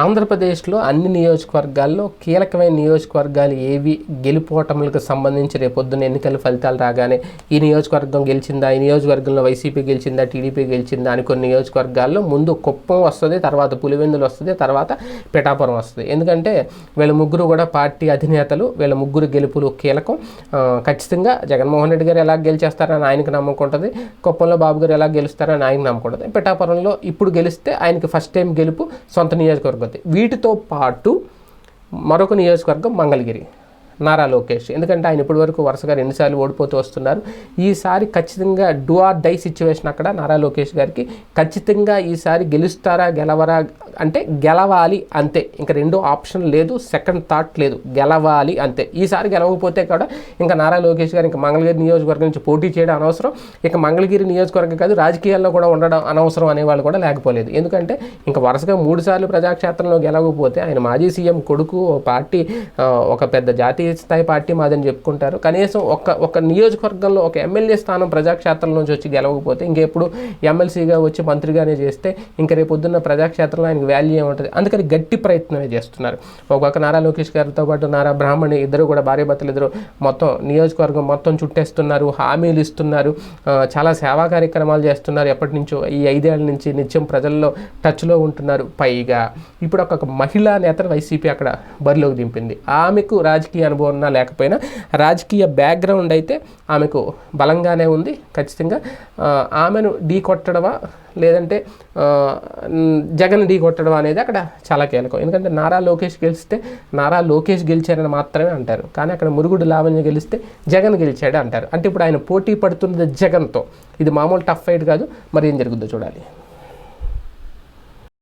ఆంధ్రప్రదేశ్లో అన్ని నియోజకవర్గాల్లో కీలకమైన నియోజకవర్గాలు ఏవి గెలుపోటములకు సంబంధించి రేపొద్దున ఎన్నికల ఫలితాలు రాగానే ఈ నియోజకవర్గం గెలిచిందా ఈ నియోజకవర్గంలో వైసీపీ గెలిచిందా టీడీపీ గెలిచిందా అని కొన్ని నియోజకవర్గాల్లో ముందు కుప్పం వస్తుంది తర్వాత పులివెందులు వస్తుంది తర్వాత పిఠాపురం వస్తుంది. ఎందుకంటే వీళ్ళ ముగ్గురు కూడా పార్టీ అధినేతలు వీళ్ళ ముగ్గురు గెలుపులు కీలకం. ఖచ్చితంగా జగన్మోహన్ రెడ్డి గారు ఎలా గెలిచేస్తారని ఆయనకు నమ్మకం ఉంటుంది కుప్పంలో బాబు గారు ఎలా గెలుస్తారని ఆయనకు నమ్మకం ఉంటుంది. పిఠాపురంలో ఇప్పుడు గెలిస్తే ఆయనకి ఫస్ట్ టైం గెలుపు సొంత నియోజకవర్గం అవుతుంది. వీటితో పాటు మరొక నియోజకవర్గం మంగళగిరి నారా లోకేష్. ఎందుకంటే ఆయన ఇప్పటి వరకు వరుసగా రెండుసార్లు ఓడిపోతూ వస్తున్నారు. ఈసారి ఖచ్చితంగా డూ ఆర్ డై సిచ్యువేషన్ అక్కడ నారా లోకేష్ గారికి. ఖచ్చితంగా ఈసారి గెలుస్తారా గెలవరా అంటే గెలవాలి అంతే. ఇంకా రెండో ఆప్షన్ లేదు సెకండ్ థాట్ లేదు. గెలవాలి అంతే. ఈసారి గెలవకపోతే కూడా ఇంకా నారా లోకేష్ గారు ఇంకా మంగళగిరి నియోజకవర్గం నుంచి పోటీ చేయడం అనవసరం. ఇక మంగళగిరి నియోజకవర్గం కాదు రాజకీయాల్లో కూడా ఉండడం అనవసరం అనేవాళ్ళు కూడా లేకపోలేదు. ఎందుకంటే ఇంకా వరుసగా మూడుసార్లు ప్రజాక్షేత్రంలో గెలవకపోతే ఆయన మాజీ సీఎం కొడుకు ఓ పార్టీ ఒక పెద్ద జాతీయ స్థాయి పార్టీ మాదని చెప్పుకుంటారు. కనీసం ఒక ఒక నియోజకవర్గంలో ఒక ఎమ్మెల్యే స్థానం ప్రజాక్షేత్రం నుంచి వచ్చి గెలవకపోతే ఇంకెప్పుడు ఎమ్మెల్సీగా వచ్చి మంత్రిగానే చేస్తే ఇంకా రేపు పొద్దున్న ప్రజాక్షేత్రంలో ఆయనకి వాల్యూ ఏముంటుంది? అందుకని గట్టి ప్రయత్నమే చేస్తున్నారు. ఒక నారా లోకేష్ గారితో పాటు నారా బ్రాహ్మణి ఇద్దరు కూడా భార్యాభర్తలు ఇద్దరు మొత్తం నియోజకవర్గం మొత్తం చుట్టేస్తున్నారు హామీలు ఇస్తున్నారు చాలా సేవా కార్యక్రమాలు చేస్తున్నారు. ఎప్పటి నుంచో ఈ ఐదేళ్ళ నుంచి నిత్యం ప్రజల్లో టచ్లో ఉంటున్నారు. పైగా ఇప్పుడు ఒక మహిళా నేత వైసీపీ అక్కడ బరిలోకి దింపింది. ఆమెకు రాజకీయ అనుభవం ఉన్నా లేకపోయినా రాజకీయ బ్యాక్గ్రౌండ్ అయితే ఆమెకు బలంగానే ఉంది ఖచ్చితంగా. ఆమెను ఢీ కొట్టడమా లేదంటే జగన్ ఢీ కొట్టడం అనేది అక్కడ చాలా కీలకం. ఎందుకంటే నారా లోకేష్ గెలిస్తే నారా లోకేష్ గెలిచారని మాత్రమే అంటారు. కానీ అక్కడ మురుగుడు లావణ్య గెలిస్తే జగన్ గెలిచాడు అంటారు. అంటే ఇప్పుడు ఆయన పోటీ పడుతున్నది జగన్తో. ఇది మామూలు టఫ్ ఫైట్ కాదు మరి ఏం జరుగుద్దో చూడాలి.